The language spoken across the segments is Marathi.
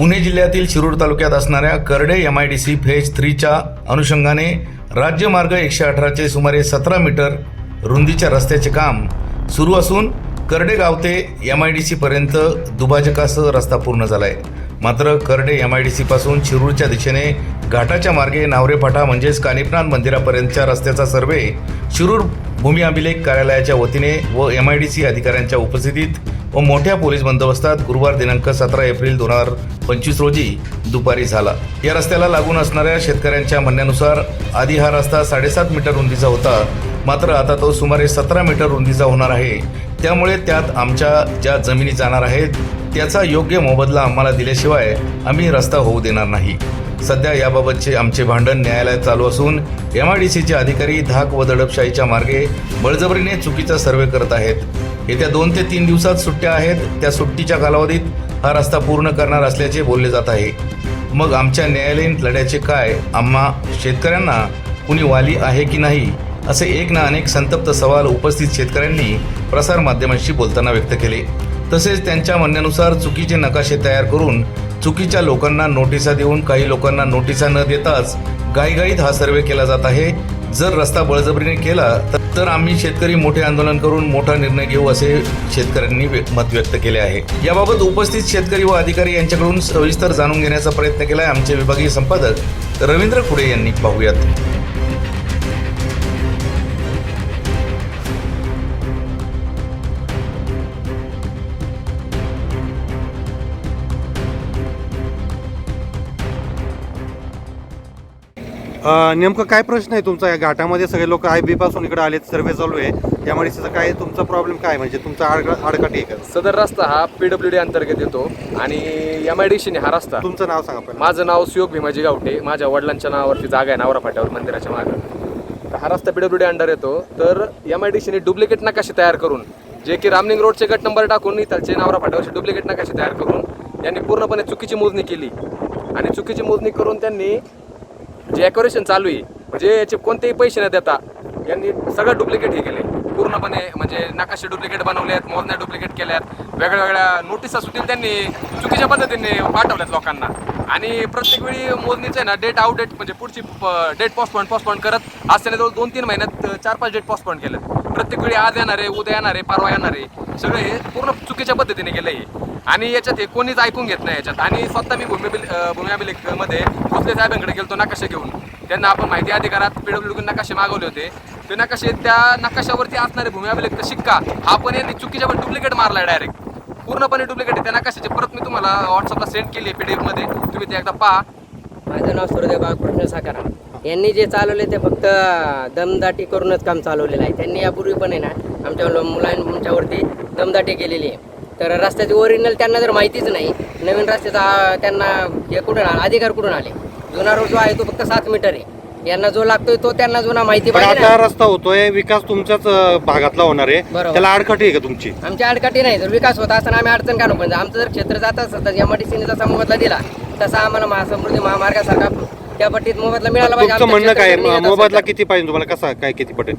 पुणे जिल्ह्यातील शिरूर तालुक्यात असणाऱ्या Karade M I D C phase थ्रीच्या अनुषंगाने राज्यमार्ग एकशे अठराचे सुमारे सतरा मीटर रुंदीच्या रस्त्याचे काम सुरू असून करडे गाव ते एम आय डी सीपर्यंत दुभाजकासह रस्ता पूर्ण झाला आहे मात्र करडे एम आय डी सीपासून शिरूरच्या दिशेने घाटाच्या मार्गे नावरेफाटा म्हणजेच कानिपनाथ मंदिरापर्यंतच्या रस्त्याचा सर्वे शिरूर भूमी अभिलेख कार्यालयाच्या वतीने व एम आय डी सी अधिकाऱ्यांच्या उपस्थितीत व मोठ्या पोलीस बंदोबस्तात गुरुवार दिनांक सतरा एप्रिल दोन हजार पंचवीस रोजी दुपारी झाला. या रस्त्याला लागून असणाऱ्या शेतकऱ्यांच्या म्हणण्यानुसार आधी हा रस्ता साडेसात मीटर रुंदीचा होता. मात्र आता तो सुमारे सतरा मीटर रुंदीचा होणार आहे. त्यामुळे त्यात आमच्या ज्या जमिनी जाणार आहेत त्याचा योग्य मोबदला आम्हाला दिल्याशिवाय आम्ही रस्ता होऊ देणार नाही. सध्या याबाबतचे आमचे भांडण न्यायालयात चालू असून एम आय डी सीचे अधिकारी धाक व दडपशाहीच्या मार्गे बळजबरीने चुकीचा सर्वे करत आहेत. येत्या दोन ते तीन दिवसात सुट्ट्या आहेत. त्या सुट्टीच्या कालावधीत हा रस्ता पूर्ण करणार असल्याचे बोलले जात आहे. मग आमच्या न्यायालयीन लढ्याचे काय? आम्हा शेतकऱ्यांना कुणी वाली आहे की नाही? असे एक ना अनेक संतप्त सवाल उपस्थित शेतकऱ्यांनी प्रसारमाध्यमांशी बोलताना व्यक्त केले. तसेच त्यांच्या म्हणण्यानुसार चुकीचे नकाशे तयार करून चुकीच्या लोकांना नोटिसा देऊन काही लोकांना नोटिसा न देताच गाईगाईत हा सर्वे केला जात आहे. जर रस्ता बळजबरीने केला तर- तर आम्ही शेतकरी मोठे आंदोलन करून मोठा निर्णय घेऊ असे शेतकऱ्यांनी व्य- मत व्यक्त केले आहे. याबाबत उपस्थित शेतकरी व अधिकारी यांच्याकडून सविस्तर जाणून घेण्याचा प्रयत्न केलाय आमचे विभागीय संपादक रवींद्र खुडे यांनी. पाहूयात. नेमकं काय प्रश्न आहे तुमचा? या घाटामध्ये सगळे लोक आय बी पासून इकडे आलेत सर्वे चालू आहे. त्यामुळे त्याचा काय तुमचा प्रॉब्लेम काय? म्हणजे तुमचा आड आडकाठी आहे का? सदर रस्ता हा पीडब्ल्यू डी अंतर्गत येतो आणि एम आय डी सीने हा रस्ता. तुमचं नाव सांगा पहिला. माझं नाव सुयोग भीमाजी गावठे. माझ्या वडिलांच्या नावावरती जागा आहे नावरा फाट्यावर मंदिराच्या मागं. तर हा रस्ता पीडब्ल्यू डी अंडर येतो. तर एम आय डी सीने डुप्लिकेट नकाशे तयार करून जे की रामलिंग रोडचे गट नंबर टाकून इथलचे नावरा फाट्यावरचे डुप्लिकेट नकाशे तयार करून यांनी पूर्णपणे चुकीची मोजणी केली. आणि चुकीची मोजणी करून त्यांनी जे ॲक्युरेशन चालू आहे म्हणजे याचे कोणतेही पैसे न देता यांनी सगळं डुप्लिकेट हे केले पूर्णपणे म्हणजे नकाशे डुप्लिकेट बनवले आहेत मोजण्या डुप्लिकेट केल्यात. वेगळ्या वेगळ्या नोटिसा सुद्धा त्यांनी चुकीच्या पद्धतीने पाठवल्यात लोकांना. आणि प्रत्येक वेळी मोजणीचं आहे ना डेट आउट डेट म्हणजे पुढची डेट पोस्टपॉन पोस्टपॉन करत आज त्याने जवळ दोन तीन महिन्यात चार पाच डेट पोस्टपॉन केलं प्रत्येक वेळी आज येणार आहे उद्या येणार आहे परवा येणार आहे सगळं हे पूर्ण चुकीच्या पद्धतीने केलं आहे आणि याच्यात हे कोणीच ऐकून घेत नाही याच्यात. आणि स्वतः मी भूमी भूमी अभिलेखमध्ये भोसले साहेबांकडे गेलो नकाशे घेऊन. त्यांना आपण माहिती अधिकारात पीडब्ल्यू नकाशे मागवले होते. ते नकाशे त्या नकाशावरती असणारे भूमी अभिलेख शिक्का. हा पण यांनी चुकीच्या पण डुप्लिकेट मारलाय डायरेक्ट. पूर्णपणे डुप्लिकेट आहे. त्या नकाशाची परत मी तुम्हाला व्हॉट्सअपला सेंड केली आहे डी एफमध्ये तुम्ही ते एकदा पहा. माझं नाव सूर्यदेव बाळकृष्ण साकारा. यांनी जे चालवले ते फक्त दमदाटी करूनच काम चालवलेलं आहे. त्यांनी यापूर्वी पण आहे ना आमच्या मुलांच्यावरती दमदाटी केलेली आहे. तर रस्त्याची ओरिजिनल त्यांना जर माहितीच नाही नवीन रस्त्याचा त्यांना हे कुठून अधिकार कुठून आले? जुना रोड जो आहे तो फक्त सात मीटर आहे. यांना जो लागतोय तो त्यांना जुना माहिती आता. रस्ता होतोय विकास तुमच्याच भागातला होणार आहे. त्याला आडकाठी आहे का तुमची? आमच्या अडकाठी नाही जर विकास होता असताना आम्ही अडचण काढू पण. आमचं जर क्षेत्र जात असतं तर एम आय डी सीने जसा मोबदला दिला तसा आम्हाला महासमृद्धी महामार्गासारखा त्या पट्टीत मोबदला मिळाला पाहिजे तुमचं आमच्या म्हणणं काय? क्षेत्रात आहे? येत असेल मोबदला. किती पाहिजे तुम्हाला? कसा काय किती पटेल?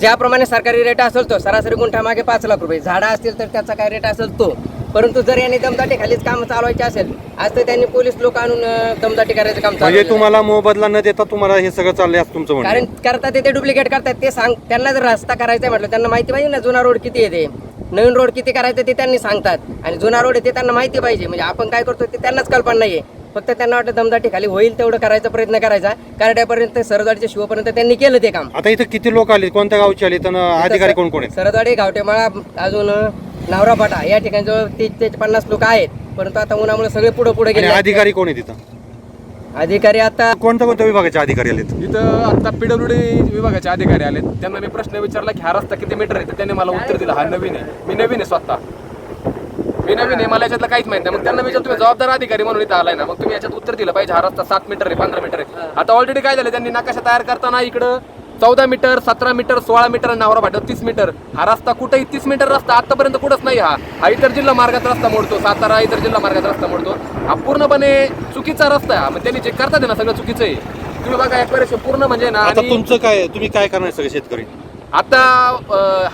ज्याप्रमाणे सरकारी रेट असेल तो सरासरी गुंठामागे पाच लाख रुपये. झाडं असतील तर त्याचा काय रेट असेल तो. परंतु जर यांनी दमदाटी खालीच काम चालवायचे असेल आज तर त्यांनी पोलीस लोक आणून अं, दमदाटी करायचं काम म्हणजे चालू तुम्हाला मोबदला न देता तुम्हाला हे सगळं चाललंय असं तुमचं म्हणणं. कारण आहे. करतात ते- ते डुप्लिकेट करतात. ते सांग त्यांना जर रस्ता करायचा आहे म्हटलं त्यांना माहिती पाहिजे ना जुना रोड किती येते नवीन रोड किती करायचं ते त्यांनी सांगतात. आणि जुना रोड आहे ते त्यांना माहिती पाहिजे. म्हणजे आपण काय करतो ते त्यांनाच कल्पना नाहीये. फक्त त्यांना वाटतं दमदाटी खाली होईल तेवढं करायचा प्रयत्न करायचा. कारड्यापर्यंत सरदाडीच्या शिवपर्यंत त्यांनी केलं ते काम. आता इथं किती लोक आले? कोणत्या गावचे आले? तर अधिकारी कोण कोण आहेत? सरदाडी गावटेमाळा अजून नावरापाटा या ठिकाणी जवळ तीस ते पन्नास लोक आहेत. परंतु आता उन्हामुळे सगळे पुढे पुढे गेले. आहेत. अधिकारी कोण आहे तिथं अधिकारी आता कोणत्या कोणत्या विभागाचे अधिकारी आलेत? इथं आता पीडब्ल्यू डी विभागाचे अधिकारी आले त्यांना मी प्रश्न विचारला की हा रस्ता किती मीटर आहे? त्यांनी मला उत्तर दिलं हा नवीन आहे. मी नवीन आहे स्वतः. मी नवीन आहे मला याच्यातलं काहीच माहिती नाही. मग त्यांना विचार तुम्ही जबाबदार अधिकारी म्हणून इथं आलाय ना मग तुम्ही याच्यात उत्तर दिलं पाहिजे. हा रस्ता सात मीटर आहे पंधरा मीटर आहे. आता ऑलरेडी काय झालं त्यांनी नकाशा तयार करताना इकडं चौदा मीटर सतरा मीटर सोळा मीटर नावरा भाटव तीस मीटर हा रस्ता कुठेही तीस मीटर रस्ता आतापर्यंत कुठंच नाही हा. हा इतर जिल्हा मार्गात रस्ता मोडतो सातारा इतर जिल्हा मार्गात रस्ता मोडतो. हा पूर्णपणे चुकीचा रस्ता आहे. मग त्यांनी जे करतात ना सगळं चुकीचं आहे. तुम्ही बघा एक पूर्ण म्हणजे ना आता आणि- तुमचं काय तुम्ही काय करणार सगळे शेतकरी? आता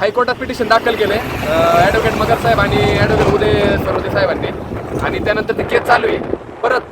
हायकोर्टात पिटिशन दाखल केलंय. ॲडव्होकेट मगर साहेब आणि ॲडव्होकेट उदय सरोदे साहेबांनी. आणि त्यानंतर ते केस चालू आहे. परत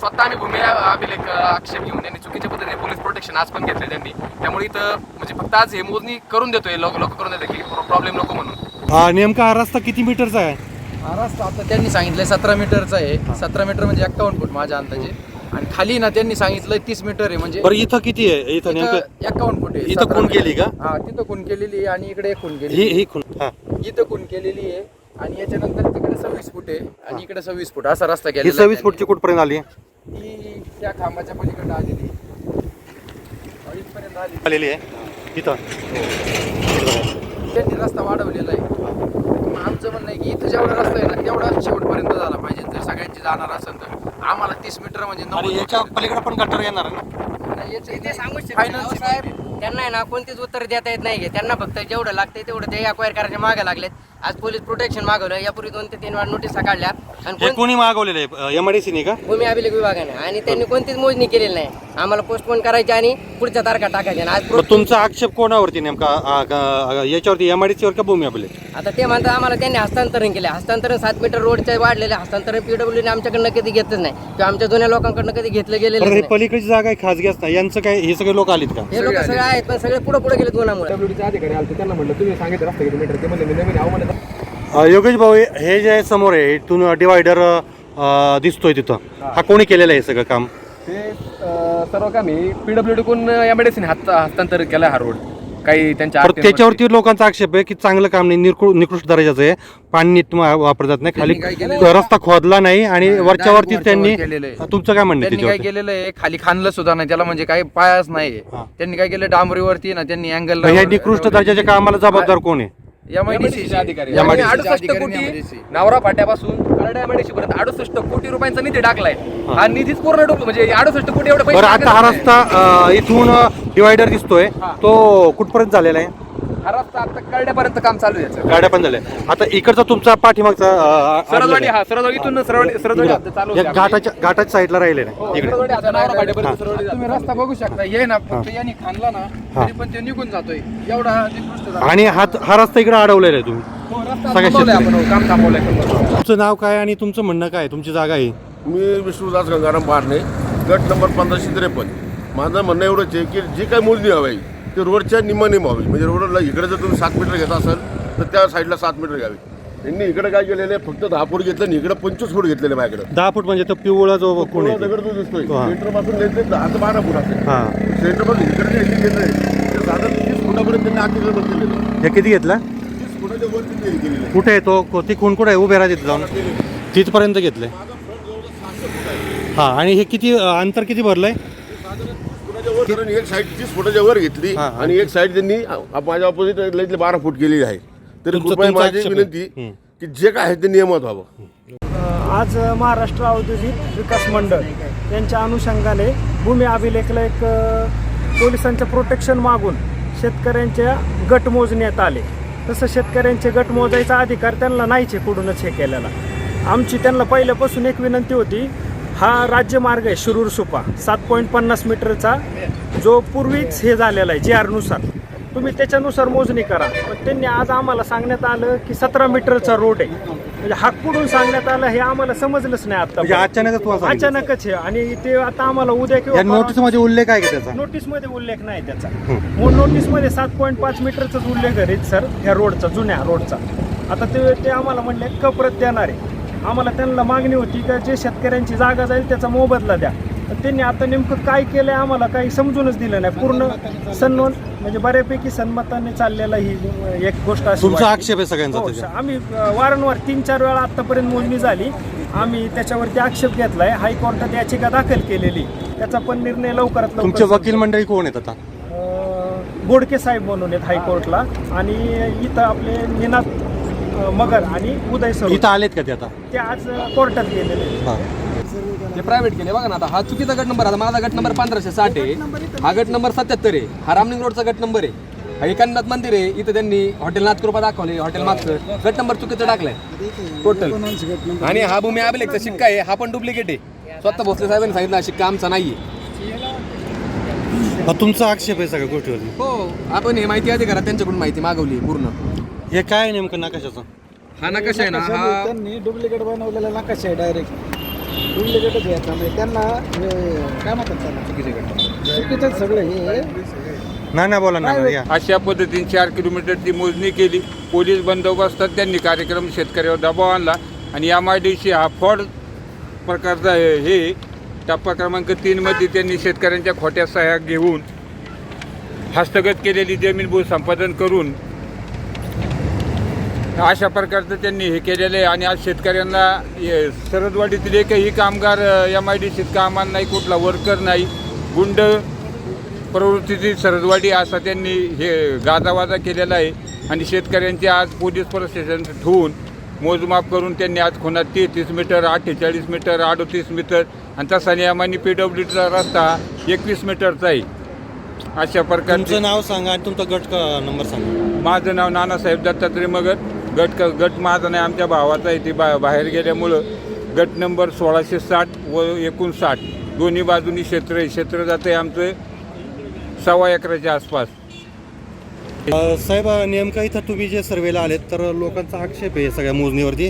स्वतः आम्ही भूमी अभिलेख आक्षेप घेऊन त्यांनी चुकीच्या पद्धतीने पोलीस प्रोटेक्शन आज पण घेतले त्यांनी. त्यामुळे इथं म्हणजे फक्त आज हे मोजणी करून देतोय लोक लोक करून देतात की प्रॉब्लेम नको म्हणून. हा, नेमका हा रस्ता किती मीटरचा आहे? हा रस्ता आता त्यांनी सांगितलंय सतरा मीटरचा आहे. सतरा मीटर म्हणजे एक्कावन्न फूट माझ्या अंदाजे. आणि खाली ना त्यांनी सांगितलंय तीस मीटर आहे म्हणजे बरं इथं किती आहे? इथं नेमकं एक्कावन्न फूट आहे इथं 17 खून. केली का? हा तिथं खून केलेली आहे आणि इकडे एक खून ही केली ही खून हा. इथं खून केलेली आहे आणि याच्यानंतर तिकडे सव्वीस फूट आहे आणि इकडे सव्वीस फूट असा रस्ता ही केलेला सव्वीस फूटची कुठपर्यंत आली. ही त्या खांबाच्या पलीकडे आलेली इथपर्यंत आली आलेली आहे? इथं. त्यांनी रस्ता वाढवलेला आहे मग आमचं म्हणणं आहे की इथं जेवढा रस्ता आहे ना तेवढा शेवटपर्यंत झाला पाहिजे जर सगळ्यांची जाणार असेल तर आम्हाला तीस मीटर म्हणजे आणि नव्वद याच्या पलीकडे पण गटर येणार आहे ना? ते सांगू शकत नाही. साहेब त्यांना आहे ना कोणतीच उत्तर देता येत नाही त्यांना फक्त जेवढं लागतंय तेवढं ते अक्वायर करायच्या मागे लागलेत. आज पोलीस प्रोटेक्शन मागवलं. यापूर्वी दोन ते तीन वेळा नोटीसा काढल्या. हे कोण- कोणी मागवलेलं आहे? एम आय डी सीने का? भूमी अभिलेख विभागाने. आणि त्यांनी कोणतीच मोजणी केलेली नाही. आम्हाला पोस्टपोन करायची आणि पुढच्या तारखा टाकायच्या. आणि आज मग तुमचा आक्षेप कोणावरती नेमका? आ, का- याच्यावरती एम आय डी सीवर का भूमी आपले आता ते म्हणतात आम्हाला त्यांनी हस्तांतरण केले हस्तांतरण सात मीटर रोडचे वाढलेले. हस्तांतरण पीडब्ल्यूने आमच्याकडनं कधी घेतलंच नाही. किंवा आमच्या जुन्या लोकांकडनं कधी घेतलं गेलेलं हे नाही. पलीकडची जागा आहे खाजगी असणार यांचं काय हे सगळे लोक आलीत का? हे लोक सगळे आहेत पण सगळे पुढे पुढे गेले गुन्हामुळे डब्ल्यूडीचे अधिकारी आले त्यांना म्हटलं तुम्ही सांगितलं रस्ता किती मीटर ते म्हणले मी नवीन योगेश भाऊ हे जे आहे समोर आहे इथून डिवायडर दिसतोय तिथं. हा कोणी केलेलं आहे सगळं काम? ते अं, सर्व कामी पीडब्ल्यूडी कोण एमआयडीसीने हात हस्तांतरित केला हा रोड. काही त्यांच्या तर त्याच्यावरती लोकांचा आक्षेप आहे की चांगलं काम नाही निकृ- निकृष्ट दर्जाचं आहे. पाणी नीट मा- वापरतात नाही. खाली त्यांनी काय केलेलं रस्ता खोदला नाही आणि वरच्या वरती वरच्या त्यांनी केलेलं आहे. तुमचं काय म्हणणं आहे त्यांनी काय त्याच्यावरती? केलेलं आहे? खाली खाणलं सुद्धा नाही. त्याला म्हणजे काही पायाच नाही. हा. त्यांनी काय केलं? डांबरीवरती ना त्यांनी अँगल ह्या निकृष्ट दर्जाच्या कामाला जबाबदार कोण आहे? MIDC अधिकारी MIDC अडुसष्ट कोटी नावरा फाट्यापासून करडा एमआयडीसी पर्यंत अडुसष्ट कोटी रुपयांचा निधी टाकलाय. हा. निधीच पूर्ण डुबलो. म्हणजे अडुसष्ट कोटी एवढे पैसे बरं आता हा. रस्ता अ, इथून डिवायडर दिसतोय. तो कुठपर्यंत झालेला आहे? हा रस्ता आता करड्यापर्यंत काम चालू आहे याचं. गाड्या पण झाल्या. आता इकडचा तुमचा पाठीमागचा अ, हा सरळवाडी इथून आहे. चालू या होते आपली. घाटाच्या घाटाच्या साईडला राहिलेला. आहे इकडे. सरळवाडी आता तुम्ही रस्ता बघू शकता. ये ना फक्त यांनी खाणला ना हा. तरी पण ते निघून जातोय. एवढा निकृष्ट झाला. आणि हा हा रस्ता इकडे अडवलेला आहे तुम्ही. हो, रस्ता सगळ्या थांबवलाय शेतकरी. आपण हो, काम थांबवलंय. तुमचं नाव काय आणि तुमचं म्हणणं काय? तुमची जागा आहे. मी विष्णुदास गंगाराम पारणे गट नंबर पंधराशे त्रेपन्न. माझं म्हणणं एवढंच आहे की जी काही मोजणी हवी ती रोडच्या निम्मनिम हवी म्हणजे रोडला इकडे जर तुम्ही सात मीटर घेत असाल तर त्या साईडला सात मीटर घ्यावी. यांनी इकडे काय केलेलं आहे फक्त दहा फूट घेतलं आणि इकडे पंचवीस फूट घेतलेले माझ्याकडे. दहा फूट म्हणजे तो पिवळा जो कोण आहे दगड जो दिसतोय हा. सेंटरपासून लेते दहा ते बारा फूट असेल. हा. सेंटरपासून इकडे जे यांनी घेतलंय ते साधारण तीस फुटापर्यंत त्यांनी अतिक्रमण केलेलं आहे. हे किती घेतला? तीस फुटाच्या वर त्यांनी हे केलेलं आहे. कुठे आहे तो? को- ती कोण कुठे आहे? उभे राहा तिथे जाऊन. तिथपर्यंत घेतलंय. हा आणि हे किती अ, अंतर किती भरलंय? कारण एक साईड तीस फुटाच्या वर घेतली आणि एक साईड त्यांनी माझ्या ऑपोजिट लईतले बारा फूट केलेली आहे. तरी कृपया माझी विनंती. हं. की जे काय आहे ते नियमात व्हावं. आज महाराष्ट्र औद्योगिक विकास मंडळ यांच्या अनुषंगाने भूमी अभिलेखला एक पोलिसांचं प्रोटेक्शन मागून शेतकऱ्यांच्या गट मोजण्यात आले. तसं शेतकऱ्यांचे गट मोजायचा अधिकार त्यांना नाहीच आहे कुठूनच हे केलेला. आमची त्यांना पहिल्यापासून एक विनंती होती हा राज्यमार्ग आहे शिरूर सुपा. सात पॉईंट पन्नास मीटरचा जो पूर्वीच हे झालेला आहे जी आरनुसार तुम्ही त्याच्यानुसार मोजणी करा. पण त्यांनी आज आम्हाला सांगण्यात आलं की सतरा मीटरचा रोड आहे. म्हणजे हा कुठून सांगण्यात आलं हे आम्हाला समजलंच नाही म्हणजे आता अचानकच तुम्हाला सांगितलं. अचानकच आहे आणि ते आता आम्हाला उद्या किंवा नोटीसमध्ये उल्लेख आहे का त्याचा? नोटीसमध्ये उल्लेख नाही त्याचा. म्हणून नोटीसमध्ये सात पॉईंट पाच मीटरचाच उल्लेख आहे सर ह्या रोडचा जुन्या रोडचा. आता ते ते आम्हाला म्हणले कप्रत देणार आहे. आम्हाला त्यांना मागणी होती का जे शेतकऱ्यांची जागा जाईल त्याचा मोबदला द्या. तर त्यांनी आता नेमकं काय केलंय आम्हाला काही समजूनच दिलं नाही. पूर्ण सन्मान म्हणजे बऱ्यापैकी सन्मताने चाललेला ही एक गोष्ट अशी तुमचा. आक्षेप आहे सगळ्यांचा हो, त्याच्यात. आम्ही अ, वारंवार तीन चार वेळा आतापर्यंत मोजणी झाली. आम्ही त्याच्यावरती आक्षेप घेतलाय. हायकोर्टात याचिका दाखल केलेली. त्याचा पण निर्णय लवकरात लवकर वकील. मंडळी कोण आहेत आता? अ, बोडके साहेब म्हणून आहेत हायकोर्टला. आणि इथं आपले निनाद मगर आणि उदय सर इथं आलेत का ते आता? ते आज कोर्टात गेलेले आहेत. हा. ते प्रायव्हेट केले बघा ना आता हा चुकीचा गट नंबर आता माझा गट नंबर पंधराशे साठ आहे. हा गट नंबर सत्याहत्तर आहे. हा रामलिंग रोडचा गट नंबर आहे. हा एकांनाथ मंदिर आहे. इथं त्यांनी हॉटेल नाथकृपा दाखवले. हॉटेल मागचं. गट नंबर चुकीचा टाकलाय. टोटल आणि हा भूमी अभिलेखचा शिक्का आहे. हा पण डुप्लिकेट आहे. स्वतः भोसले साहेबांनी सांगितलं हा शिक्का आमचा नाहीये. हा, तुमचा आक्षेप आहे सगळ्या गोष्टीवरती. हो. आपण हे माहिती अधिकारात त्यांच्याकडून माहिती मागवली पूर्ण. हे काय आहे नेमकं नकाशाचं? हा नकाशा आहे ना नकाशा हा त्यांनी डुप्लिकेट बनवलेला नकाशा आहे डायरेक्ट डुप्लिकेटच आहे त्यामुळे त्यांना हे काय म्हणतात त्याला? चुकीचं सगळं हे ना ना बोला ना या. अशा पद्धतीने चार किलोमीटरची मोजणी केली. पोलीस बंदोबस्तात त्यांनी कार्यक्रम शेतकऱ्यावर दबाव आणला. आणि एम आय डी सी हा फ्रॉड प्रकारचा हे हे टप्पा क्रमांक तीनमध्ये त्यांनी शेतकऱ्यांच्या खोट्या सह्या घेऊन हस्तगत केलेली जमीन भू संपादन करून अशा प्रकारचं त्यांनी हे केलेलं आहे आणि आज शेतकऱ्यांना सरदवाडीतील एकही कामगार एम आय डी सीत कामाला नाही कुठला वर्कर नाही गुंड प्रवृत्तीची सरदवाडी असा त्यांनी हे गाजावाजा केलेला आहे. आणि शेतकऱ्यांचे आज पोलीस प्रशासन ठेवून मोजमाप करून त्यांनी आज खुणा तेहतीस मीटर अठ्ठेचाळीस मीटर अडतीस मीटर आणि तसा नियमाने पी डब्ल्यूचा रस्ता एकवीस मीटरचा आहे. अशा प्रकारचे नाव सांगा आणि तुमचा गट नंबर सांगा. माझं नाव नानासाहेब दत्तात्रय मगर. गट क गट माझा नाही आमच्या भावाचा आहे ते बा बाहेर गेल्यामुळं गट नंबर सोळाशे साठ व एकोणसाठ. दोन्ही बाजूनी क्षेत्र आहे. क्षेत्र जातं आहे आमचं सव्वा एकराच्या आसपास. साहेब नेमका इथं तुम्ही जे सर्वेला आलेत तर लोकांचा आक्षेप आहे सगळ्या मोजणीवरती.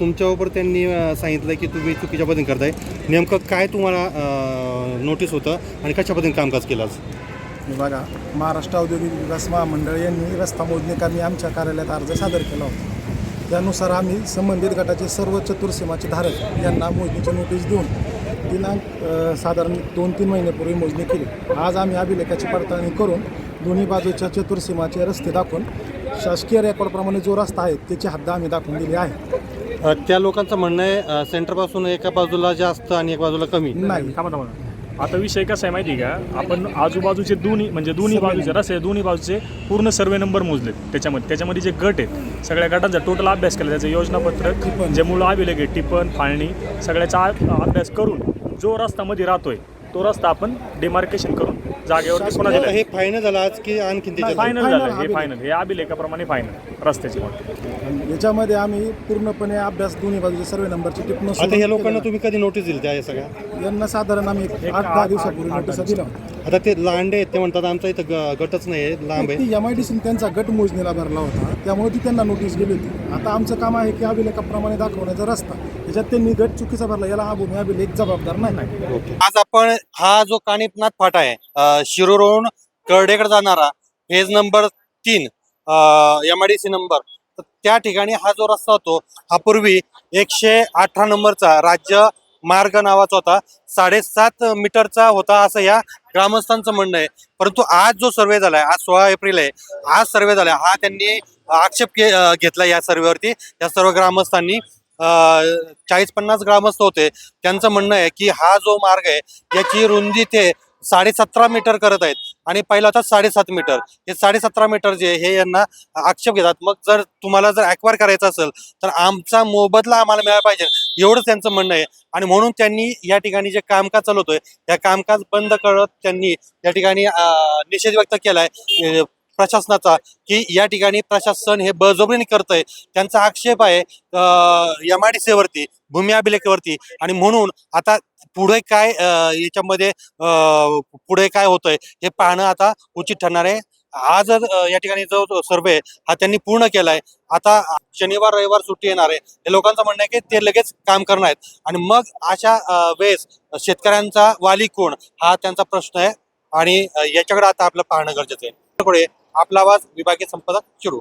तुमच्यावर त्यांनी सांगितलं की तुम्ही चुकीच्या पद्धतीने करताय. नेमकं काय तुम्हाला नोटीस होतं आणि कशा पद्धतीने कामकाज केलं बघा महाराष्ट्र औद्योगिक विकास महामंडळ यांनी रस्ता मोजणीकामी आमच्या कार्यालयात अर्ज सादर केला होता. त्यानुसार आम्ही संबंधित गटाचे सर्व चतुर्सीमाचे धारक यांना मोजणीची नोटीस देऊन दिनांक साधारण दोन तीन महिन्यापूर्वी मोजणी केली. आज आम्ही अभिलेखाची पडताळणी करून दोन्ही बाजूच्या चतुर्सीमाचे रस्ते दाखवून शासकीय रेकॉर्डप्रमाणे जो रस्ता आहे त्याची हद्द आम्ही दाखवून दिली आहे. त्या लोकांचं म्हणणं आहे सेंटरपासून एका बाजूला जास्त आणि एका बाजूला कमी. नाही. थांबा थांबा. आता विषय कसा आहे माहिती आहे का? आपण आजूबाजूचे दोन्ही म्हणजे दोन्ही बाजूचे रस्ते दोन्ही बाजूचे पूर्ण सर्वे नंबर मोजलेत. त्याच्यामध्ये त्याच्यामध्ये जे गट आहेत सगळ्या गटांचा टोटल अभ्यास केला. त्याचं योजनापत्रक जे मूळ अभिलेख आहे टिपण फाळणी सगळ्याचा अभ्यास करून जो रस्ता मध्ये राहतोय तो रस्ता आपण डिमार्केशन करून जागेवरती पुन्हा दिला हे फायनल झालं आज की आणखी त्याच्यात फायनल झालं हे. फायनल हे अभिलेखाप्रमाणे फायनल रस्त्याची याच्यामध्ये आम्ही पूर्णपणे अभ्यास दोन्ही बाजूचे सर्व नंबरची टिप्पणी आता या लोकांना तुम्ही कधी नोटीस दिली त्या या सगळ्या? यांना साधारण आम्ही एक आठ दहा दिवसापूर्वी नोटीस दिला होता आता ते लांडे आहेत ते म्हणतात आमचा इथं ग- गटच नाही आहे लांब आहे. ती एम आय डी त्यांचा गट मोजणीला भरला होता त्यामुळे ती त्यांना नोटीस गेली होती. आता आमचं काम आहे की अभिलेखाप्रमाणे दाखवण्याचा रस्ता. ज्यात त्यांनी गट चुकीचा भरला याला हा भूमी अभिलेख जबाबदार नाही. आज आपण हा जो कानिपनाथ फाटा आहे अ, शिरूरहून करडेकडे जाणारा फेज नंबर तीन M I D C number तर त्या ठिकाणी हा जो रस्ता होतो हा पूर्वी एकशे अठरा नंबरचा राज्य मार्ग नावाचा होता. साडेसात मीटरचा होता असं या ग्रामस्थांचं म्हणणं आहे. परंतु आज जो सर्वे झालाय आज सोळा एप्रिल आहे आज सर्वे झालाय हा त्यांनी आक्षेप घेतला या सर्वेवरती. या सर्व ग्रामस्थांनी चाळीस पन्नास ग्रामस्थ होते. त्यांचं म्हणणं आहे की हा जो मार्ग आहे याची रुंदी ते साडे सतरा मीटर करत आहेत. आणि पहिला होता साडेसात मीटर. हे साडेसतरा मीटर जे हे यांना आक्षेप घेतात. मग जर तुम्हाला जर ॲक्वायर करायचं असेल तर आमचा मोबदला आम्हाला मिळाला पाहिजे. एवढंच त्यांचं म्हणणं आहे. आणि म्हणून त्यांनी या ठिकाणी जे कामकाज चालवतोय त्या कामकाज बंद करत त्यांनी या ठिकाणी निषेध व्यक्त केलाय. प्रशासनाचा की या ठिकाणी प्रशासन हे बळजबरीने करतंय. त्यांचा आक्षेप आहे एम आय डी सीवरती भूमी अभिलेखावरती. आणि म्हणून आता पुढे काय याच्यामध्ये पुढे काय होतंय हे पाहणं आता उचित ठरणार आहे. आज या ठिकाणी जो सर्वे हा त्यांनी पूर्ण केलाय. आता शनिवार रविवार सुट्टी येणार आहे. हे लोकांचं म्हणणं आहे की ते लगेच काम करणार आहेत. आणि मग अशा वेळेस शेतकऱ्यांचा वाली कोण हा त्यांचा प्रश्न आहे. आणि याच्याकडे आता आपलं पाहणं गरजेचं आहे. आपला आवाज विभागीय संपादक चिरू.